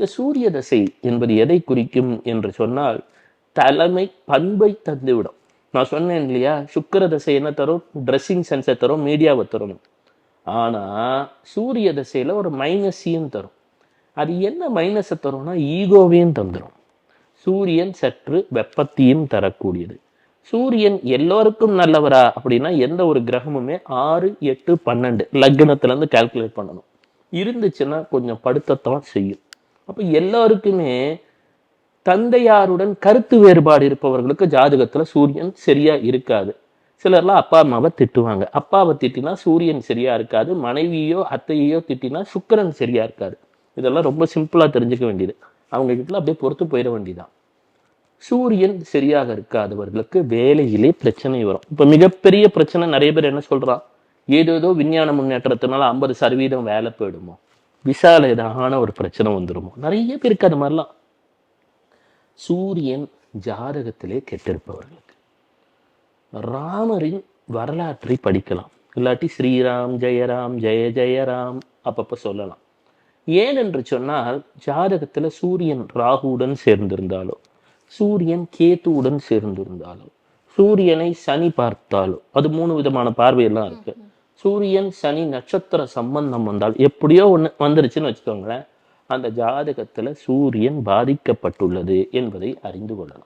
இந்த சூரிய தசை என்பது எதை குறிக்கும் என்று சொன்னால் தலைமை பண்பை தந்துவிடும். நான் சொன்னேன் இல்லையா? சுக்கிர தசை என்ன தரும்? ட்ரெஸ்ஸிங் சென்ஸை தரும் மீடியாவை தரும். ஆனால் சூரிய தசையில் ஒரு மைனஸையும் தரும். அது என்ன மைனஸை தரும்னா ஈகோவையும் தந்துடும் சூரியன் சற்று வெப்பத்தையும் தரக்கூடியது. சூரியன் எல்லோருக்கும் நல்லவரா அப்படின்னா எந்த ஒரு கிரகமுமே ஆறு எட்டு பன்னெண்டு லக்னத்துலேருந்து கால்குலேட் பண்ணணும். இருந்துச்சுன்னா கொஞ்சம் படுத்தத்தான் செய்யும். அப்போ எல்லாருக்குமே தந்தையாருடன் கருத்து வேறுபாடு இருப்பவர்களுக்கு ஜாதகத்தில் சூரியன் சரியா இருக்காது. சிலர்லாம் அப்பா அம்மாவை திட்டுவாங்க. அப்பாவை திட்டினா சூரியன் சரியா இருக்காது. மனைவியோ அத்தையோ திட்டினா சுக்கிரன் சரியா இருக்காது. இதெல்லாம் ரொம்ப சிம்பிளாக தெரிஞ்சுக்க வேண்டியது. அவங்க கிட்ட அப்படியே பொறுத்து போயிட வேண்டியதான் சூரியன் சரியாக இருக்காதவர்களுக்கு வேலையிலே பிரச்சனை வரும். இப்போ மிகப்பெரிய பிரச்சனை நிறைய பேர் என்ன சொல்றான்? ஏதேதோ விஞ்ஞான முன்னேற்றத்தினால ஐம்பது சதவீதம் வேலை போயிடுமோ? விசால ஏதான ஒரு பிரச்சனை வந்துருமோ? நிறைய பேருக்கு அது மாதிரிலாம். சூரியன் ஜாதகத்திலே கெட்டிருப்பவர்களுக்கு. ராமரின் வரலாற்றை படிக்கலாம். இல்லாட்டி ஸ்ரீராம் ஜெயராம் ஜெய ஜெயராம் அப்பப்போ சொல்லலாம். ஏன் என்று சொன்னால் ஜாதகத்துல சூரியன் ராகுவுடன் சேர்ந்திருந்தாலோ சூரியன் கேத்துவுடன் சேர்ந்திருந்தாலோ சூரியனை சனி பார்த்தாலோ அது மூணு விதமான பார்வையெல்லாம் இருக்கு. சூரியன் சனி நட்சத்திர சம்பந்தம் வந்தால் எப்படியோ ஒன்று வந்துருச்சுன்னு வச்சுக்கோங்களேன். அந்த ஜாதகத்தில் சூரியன் பாதிக்கப்பட்டுள்ளது என்பதை அறிந்து கொள்ளலாம்